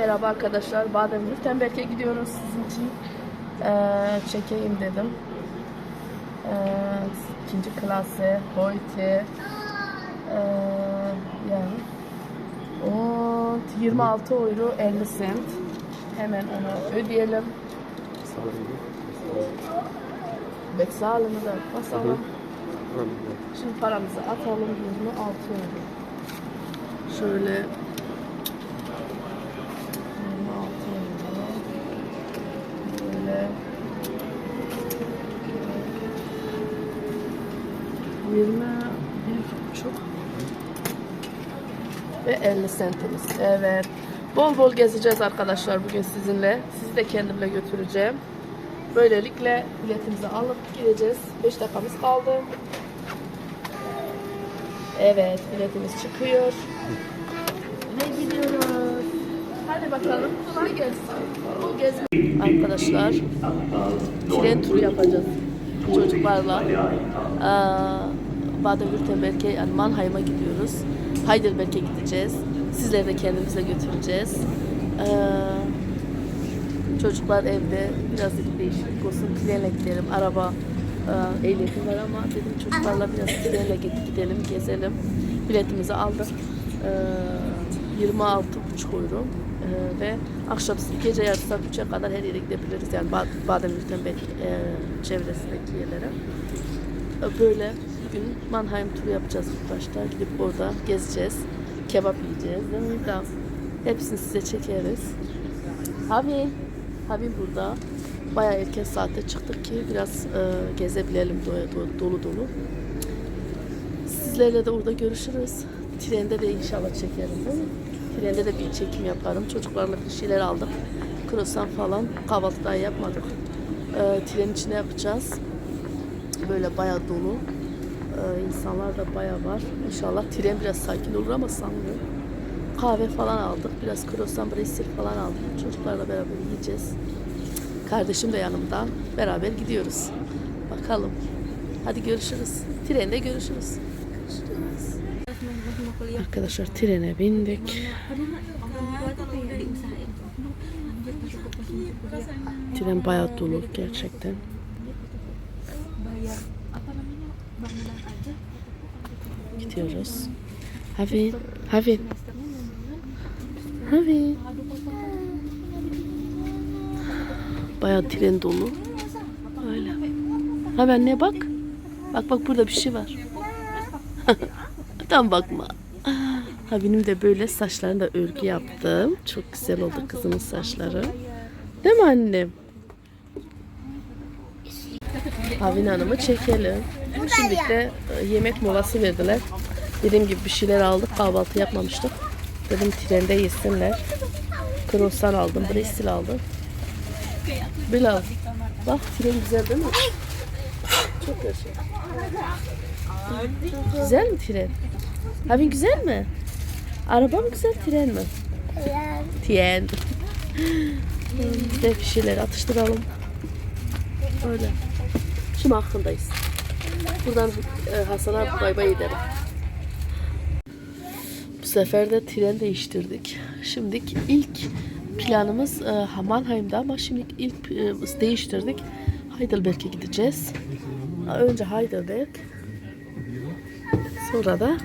Merhaba arkadaşlar. Baden-Württemberg'e gidiyoruz sizin için. Ee, çekeyim dedim. Ee, ikinci klası, heute. Ee, yani. O 26 euro 50 cent. Hemen onu ödeyelim. Bezahlen da basalım. Şimdi paramızı atalım 26 euro. Şöyle 26 euro. Böyle 20 buçuk ve 50 sentimiz. Evet. Bol bol gezeceğiz arkadaşlar bugün sizinle. Sizi de kendimle götüreceğim. Böylelikle biletimizi alıp gideceğiz. 5 dakikamız kaldı. Evet, biletimiz çıkıyor. Ve gidiyoruz. Hadi bakalım, kolay gelsin. Bu gezme... Arkadaşlar, tren turu yapacağız çocuklarla. Ee, Baden-Württemberg'e yani Mannheim'a gidiyoruz. Heidelberg'e gideceğiz. Sizleri de kendimize götüreceğiz. Ee, çocuklar evde biraz değişiklik olsun. Trenle. Araba e, ehliyetim var ama dedim çocuklarla biraz trenle gidelim, gezelim. Biletimizi aldık. Ee, 26,5 euro. Ee, ve akşam gece yarısı saat 3'e kadar her yere gidebiliriz. Yani Bad- Baden-Württemberg e, çevresindeki yerlere. Böyle bugün Mannheim turu yapacağız ilk başta. Gidip orada gezeceğiz. Kebap yiyeceğiz. Değil mi? Tamam. Hepsini size çekeriz. Abi, abi burada. Bayağı erken saatte çıktık ki biraz e, gezebilelim doya do- dolu dolu. Sizlerle de orada görüşürüz. Trende de inşallah çekerim değil mi? Trende de bir çekim yaparım. Çocuklarla bir şeyler aldık. Krosan falan. Kahvaltı daha yapmadık. E, tren içine yapacağız. Böyle bayağı dolu. E, insanlar da bayağı var. İnşallah tren biraz sakin olur ama sanmıyorum. Kahve falan aldık. Biraz krosan, bresir falan aldık. Çocuklarla beraber yiyeceğiz. Kardeşim de yanımda. Beraber gidiyoruz. Bakalım. Hadi görüşürüz. Trende görüşürüz. Arkadaşlar trene bindik. Tren bayağı dolu gerçekten. Gidiyoruz. Havi, Havi. Havi. Bayağı tren dolu. Öyle. Ha ben ne bak? Bak bak burada bir şey var. Tam bakma. Ha benim de böyle saçlarını da örgü yaptım. Çok güzel oldu kızımın saçları. Değil mi annem? Havin Hanım'ı çekelim. Şimdi de e, yemek molası verdiler. Dediğim gibi bir şeyler aldık. Kahvaltı yapmamıştık. Dedim trende yesinler. Krosan aldım. Brestil aldım. Bilal. Bak tren güzel değil mi? Çok güzel. Güzel mi tren? Havin güzel mi? Araba mı güzel, tren mi? Tren. Biz de bir şeyler atıştıralım. Öyle. Şimdi hakkındayız. Buradan e, Hasan'a bay bay edelim. Bu sefer de tren değiştirdik. Şimdi ilk planımız e, Mannheim'da ama şimdi ilk e, değiştirdik. Heidelberg'e gideceğiz. Önce Heidelberg. Sonra da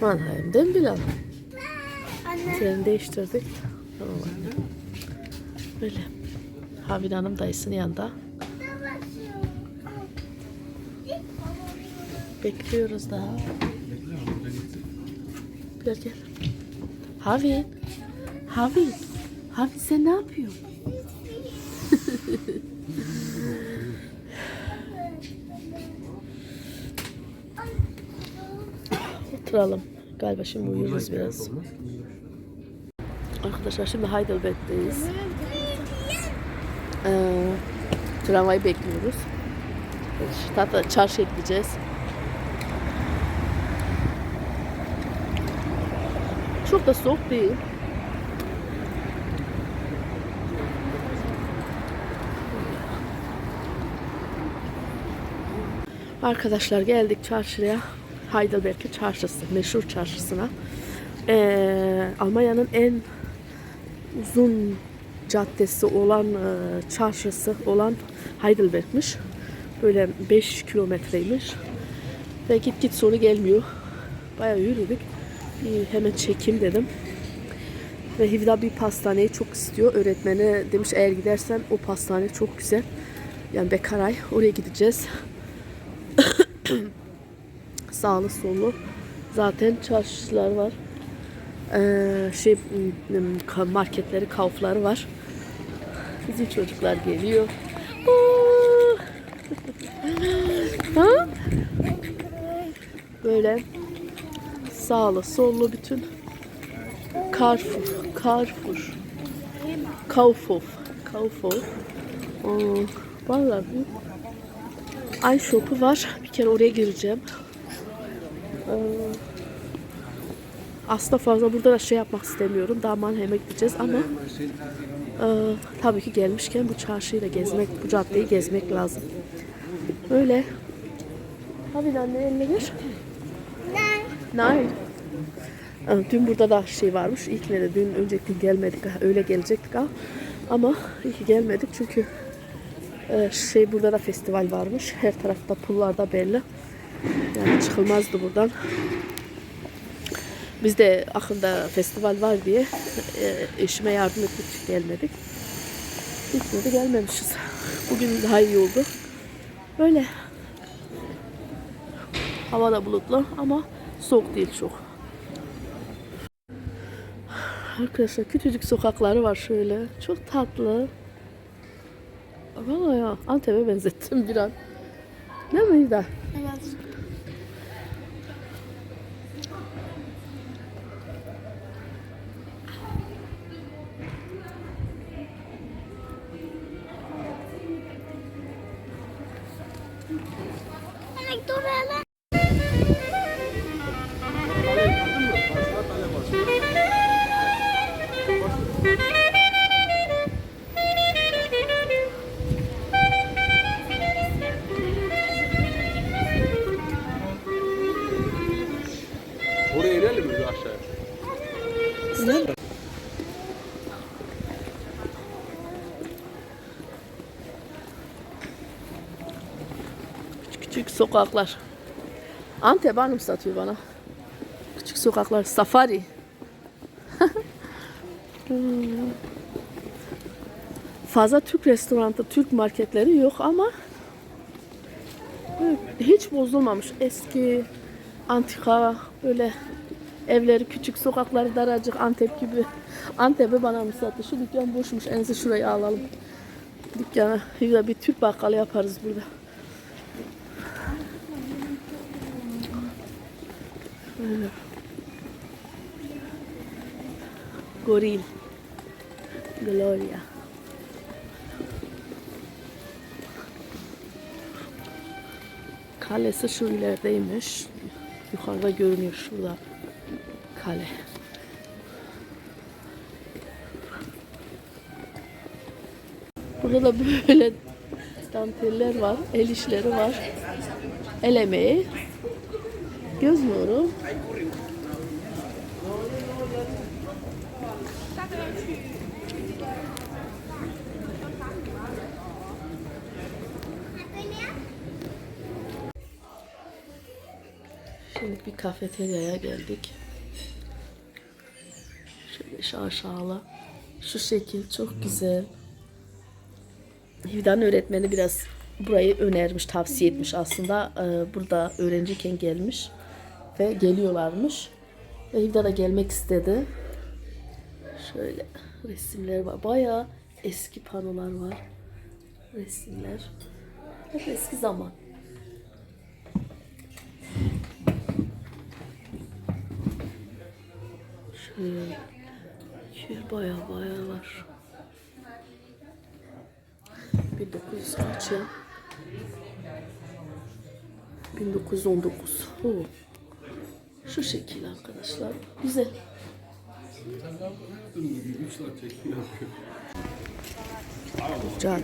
Mannheim'den Bilal. Treni değiştirdik. Tamam anne. Böyle. Havin Hanım dayısının yanında. Bekliyoruz daha. Gel gel. Havin. Havin. Havin sen ne yapıyorsun? Oturalım. Galiba şimdi uyuruz biraz. Arkadaşlar şimdi Heidelberg'deyiz. Ee, tramvayı bekliyoruz. Hatta çarşıya gideceğiz. Çok da soğuk değil. Arkadaşlar geldik çarşıya. Heidelberg'in çarşısı, meşhur çarşısına. Ee, Almanya'nın en uzun caddesi olan, e, çarşısı olan Heidelberg'miş. Böyle 5 kilometreymiş. Ve git git sonu gelmiyor. Bayağı yürüdük. Bir hemen çekeyim dedim. Ve Hivda bir pastaneyi çok istiyor. Öğretmeni demiş eğer gidersen o pastane çok güzel. Yani Bekaray. Oraya gideceğiz. Sağlı sollu. Zaten çarşılar var. Ee, şey marketleri, kaufları var. Bizim çocuklar geliyor. Oo! Böyle sağlı sollu bütün Carrefour, Carrefour, Kaufhof, Kaufhof. Oo, vallahi bir Ay shop'u var. Bir kere oraya gireceğim. Ee, aslında fazla burada da şey yapmak istemiyorum. Daha Mannheim'e gideceğiz ama e, tabii ki gelmişken bu çarşıyı da gezmek, bu caddeyi gezmek lazım. Öyle. Abi anne eline ver. Nein. Ee, Dün burada da şey varmış. İlk ne de dün önceki gün gelmedik. ha, Öyle gelecektik ha. Ama iyi gelmedik çünkü e, şey burada da festival varmış. Her tarafta pullarda belli. Yani çıkılmazdı buradan. Biz de akında festival var diye e, eşime yardım için gelmedik. Gitmedi gelmemişiz. Bugün daha iyi oldu. Böyle. Hava da bulutlu ama soğuk değil çok. Arkadaşlar küçücük sokakları var şöyle. Çok tatlı. Valla ya Antep'e benzettim bir an. Değil mi İda? Evet. Küçük sokaklar. Antep hanım satıyor bana. Küçük sokaklar. Safari. Fazla Türk restoranı, Türk marketleri yok ama hiç bozulmamış. Eski, antika, böyle evleri küçük, sokakları daracık, Antep gibi. Antep'i bana mı sattı? Şu dükkan boşmuş. En iyisi şurayı alalım. Dükkana. Bir de bir Türk bakkalı yaparız burada. Goril. Gloria. Kalesi şu ilerideymiş. Yukarıda görünüyor şurada. Kale. Burada da böyle danteller var, el işleri var. El emeği. Göz nuru. Şimdi bir kafeteryaya geldik. Şöyle şaşalı. Şu şekil çok güzel. Hivdan öğretmeni biraz burayı önermiş, tavsiye etmiş aslında. Ee, burada öğrenciyken gelmiş ve geliyorlarmış. Ve Hivda da gelmek istedi. Şöyle resimler var. Bayağı eski panolar var. Resimler. Hep eski zaman. Şöyle kür baya baya var. 1900 kaç ya? 1919. Oo. Şu şekil arkadaşlar. Güzel. Cadde.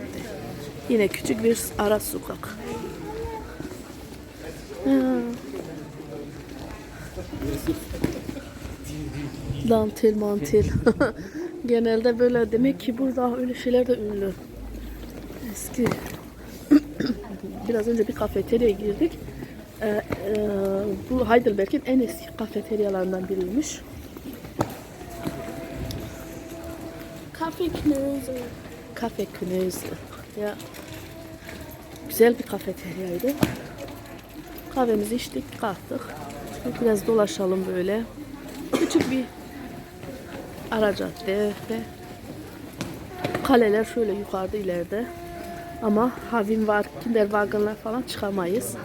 Yine küçük bir ara sokak. Dantel mantel. Genelde böyle demek ki burada öyle şeyler de ünlü. Eski. Biraz önce bir kafeteryaya girdik. Ee, e, bu Heidelberg'in en eski kafeteryalarından biriymiş. Kafe Knöse. Kafe Knöse. Ya. Güzel bir kafeteryaydı. Kahvemizi içtik, kalktık. Biraz dolaşalım böyle. Küçük bir ara cadde ve kaleler şöyle yukarıda ileride. Ama havim var, kinderwagenlar falan çıkamayız.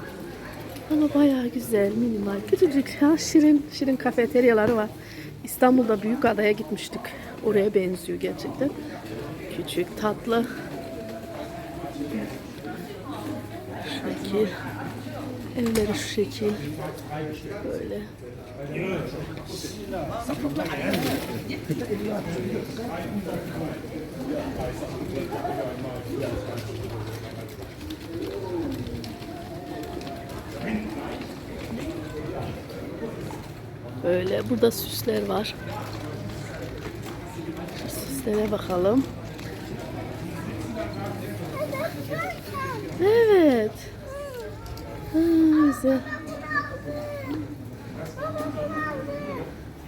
Ama bayağı güzel, minimal, küçücük, ha, şirin, şirin kafeteryaları var. İstanbul'da Büyükada'ya gitmiştik. Oraya benziyor gerçekten. Küçük, tatlı. Şekil. Evleri şu şekil. Böyle. Böyle burada süsler var. Şu süslere bakalım. Evet. Ha, güzel.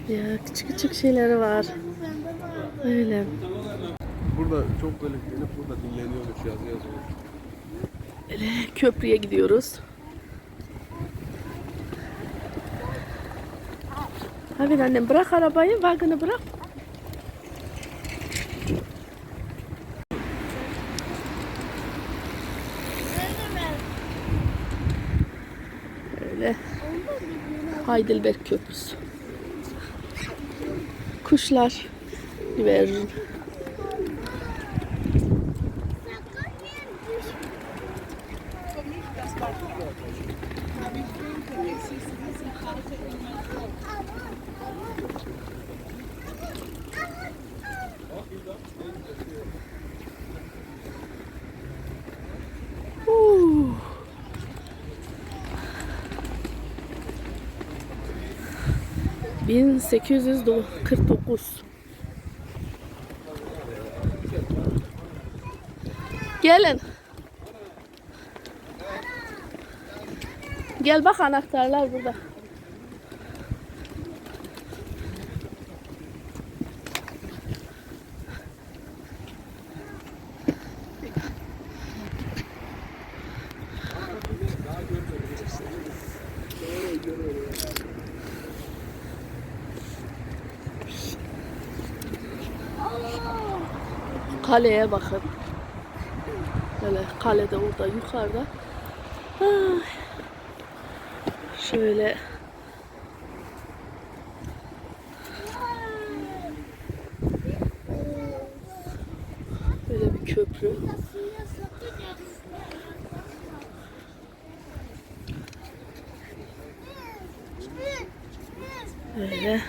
Ya küçük küçük şeyleri var. Öyle. Burada çok böyle gelip burada dinleniyormuş yazı yazıyor. Öyle köprüye gidiyoruz. Hadi annem bırak arabayı, vagonu bırak. Öyle. Heidelberg Köprüsü. Kuşlar. Güvercin. Huu. Bin sekiz yüz kırk dokuz. Gelin. Gel bak anahtarlar burada. Kaleye bakın. Böyle kalede orada yukarıda. Ay. Şöyle böyle bir köprü. Böyle.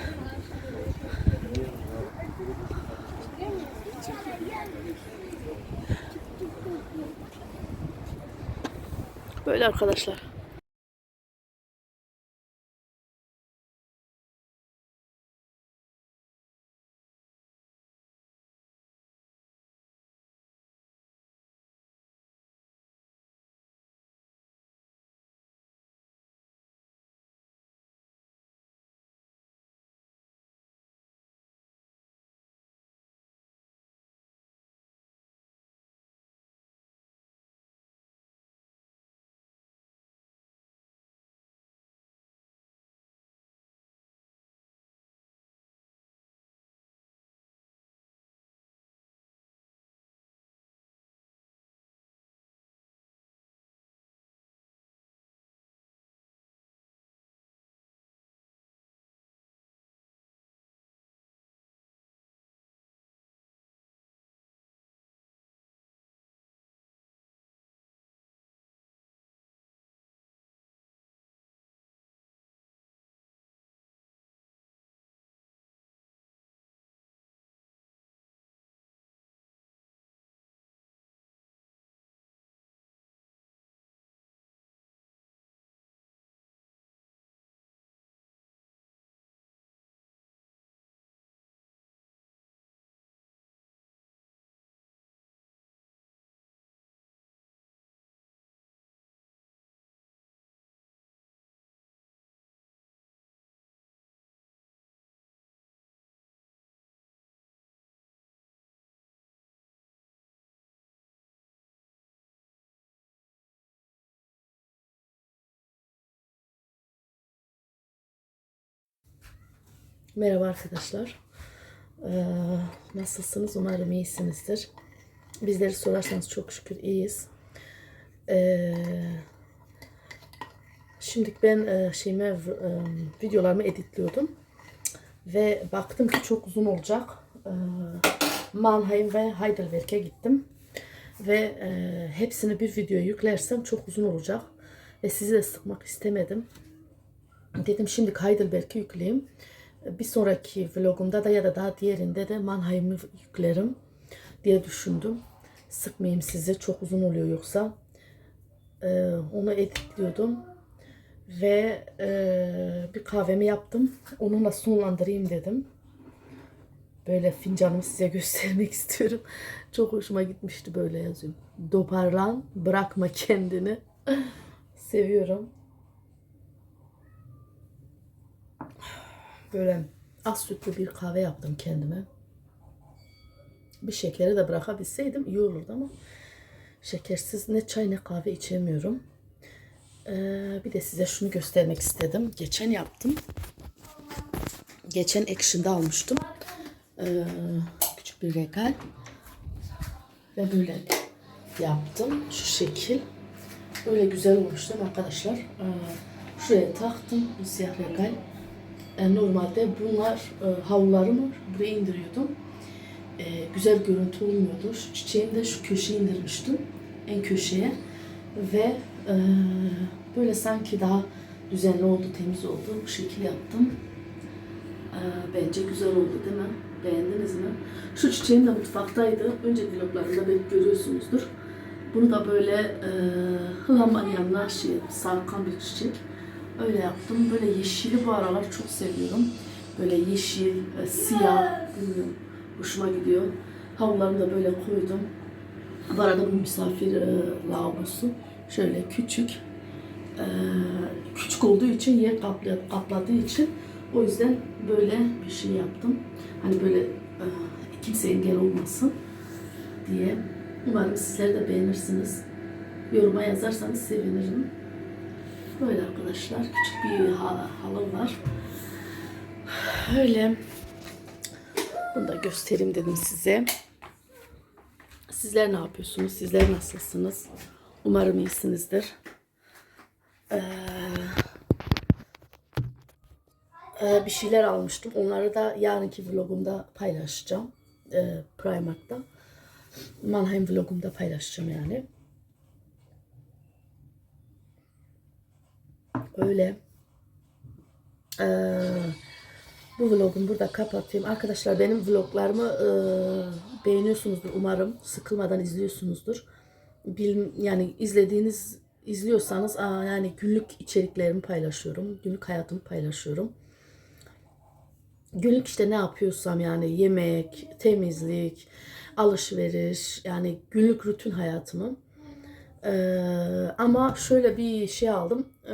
Böyle arkadaşlar. Merhaba arkadaşlar. Ee, nasılsınız? Umarım iyisinizdir. Bizleri sorarsanız çok şükür iyiyiz. Ee, şimdi ben e, şeyime e, videolarımı editliyordum ve baktım ki çok uzun olacak. Ee, Mannheim ve Heidelberg'e gittim ve e, hepsini bir videoya yüklersem çok uzun olacak ve sizi de sıkmak istemedim. Dedim şimdi Heidelberg'i yükleyeyim. Bir sonraki vlogumda da ya da daha diğerinde de Mannheim'i yüklerim diye düşündüm. Sıkmayayım sizi çok uzun oluyor yoksa. Ee, onu editliyordum. Ve e, bir kahvemi yaptım. Onunla sonlandırayım dedim. Böyle fincanımı size göstermek istiyorum. Çok hoşuma gitmişti böyle yazıyorum. Doparlan, bırakma kendini. Seviyorum. Böyle az sütlü bir kahve yaptım kendime. Bir şekeri de bırakabilseydim iyi olurdu ama şekersiz ne çay ne kahve içemiyorum. Ee, bir de size şunu göstermek istedim. Geçen yaptım. Geçen Action'da almıştım. Ee, küçük bir regal. Ve böyle yaptım. Şu şekil. Öyle güzel olmuş değil mi arkadaşlar? Ee, şuraya taktım. Bu siyah regal. E, normalde bunlar e, havlularımı buraya indiriyordum. E, güzel görüntü olmuyordu. Şu çiçeğimi de şu köşeye indirmiştim. En köşeye. Ve e, böyle sanki daha düzenli oldu, temiz oldu. Bu şekil yaptım. E, bence güzel oldu değil mi? Beğendiniz mi? Şu çiçeğim de mutfaktaydı. Önce vloglarında belki görüyorsunuzdur. Bunu da böyle e, lambanın yanına şey, sarkan bir çiçek. Öyle yaptım. Böyle yeşili bu aralar çok seviyorum. Böyle yeşil, e, siyah, bilmiyorum. Hoşuma gidiyor. Havlularını da böyle koydum. Bu arada bu misafir e, lavabosu. Şöyle küçük. E, küçük olduğu için yer kaplı, kapladığı için o yüzden böyle bir şey yaptım. Hani böyle e, kimse engel olmasın diye. Umarım sizler de beğenirsiniz. Yoruma yazarsanız sevinirim. Böyle arkadaşlar küçük bir ha- halım var. Öyle. Bunu da göstereyim dedim size. Sizler ne yapıyorsunuz? Sizler nasılsınız? Umarım iyisinizdir. Ee, e, bir şeyler almıştım. Onları da yarınki vlogumda paylaşacağım. Ee, Primark'ta. Mannheim vlogumda paylaşacağım yani. Öyle. Ee, bu vlogumu burada kapatayım. Arkadaşlar benim vloglarımı e, beğeniyorsunuzdur umarım. Sıkılmadan izliyorsunuzdur. Bil, yani izlediğiniz izliyorsanız aa, yani günlük içeriklerimi paylaşıyorum. Günlük hayatımı paylaşıyorum. Günlük işte ne yapıyorsam yani yemek, temizlik, alışveriş yani günlük rutin hayatımı. Ee, ama şöyle bir şey aldım. Ee,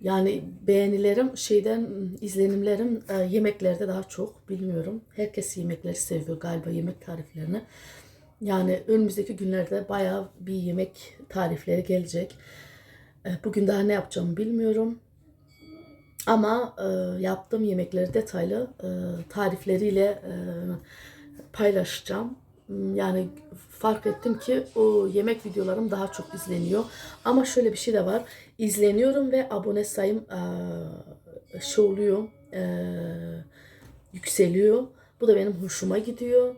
yani beğenilerim şeyden izlenimlerim e, yemeklerde daha çok bilmiyorum. Herkes yemekleri seviyor galiba yemek tariflerini. Yani önümüzdeki günlerde bayağı bir yemek tarifleri gelecek. E, bugün daha ne yapacağımı bilmiyorum. Ama e, yaptığım yemekleri detaylı e, tarifleriyle e, paylaşacağım. Yani fark ettim ki o yemek videolarım daha çok izleniyor. Ama şöyle bir şey de var. İzleniyorum ve abone sayım e, şey oluyor, yükseliyor. Bu da benim hoşuma gidiyor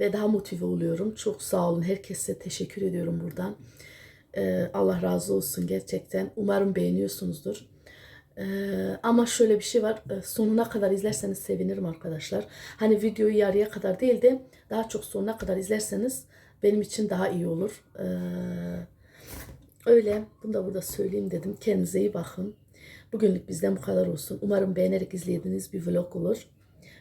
ve daha motive oluyorum. Çok sağ olun. Herkese teşekkür ediyorum buradan. Allah razı olsun gerçekten. Umarım beğeniyorsunuzdur. Ama şöyle bir şey var. Sonuna kadar izlerseniz sevinirim arkadaşlar. Hani videoyu yarıya kadar değil de daha çok sonuna kadar izlerseniz benim için daha iyi olur. Ee, öyle. Bunu da burada söyleyeyim dedim. Kendinize iyi bakın. Bugünlük bizden bu kadar olsun. Umarım beğenerek izlediğiniz bir vlog olur.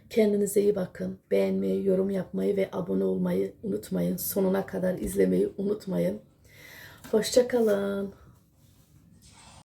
Kendinize iyi bakın. Beğenmeyi, yorum yapmayı ve abone olmayı unutmayın. Sonuna kadar izlemeyi unutmayın. Hoşçakalın.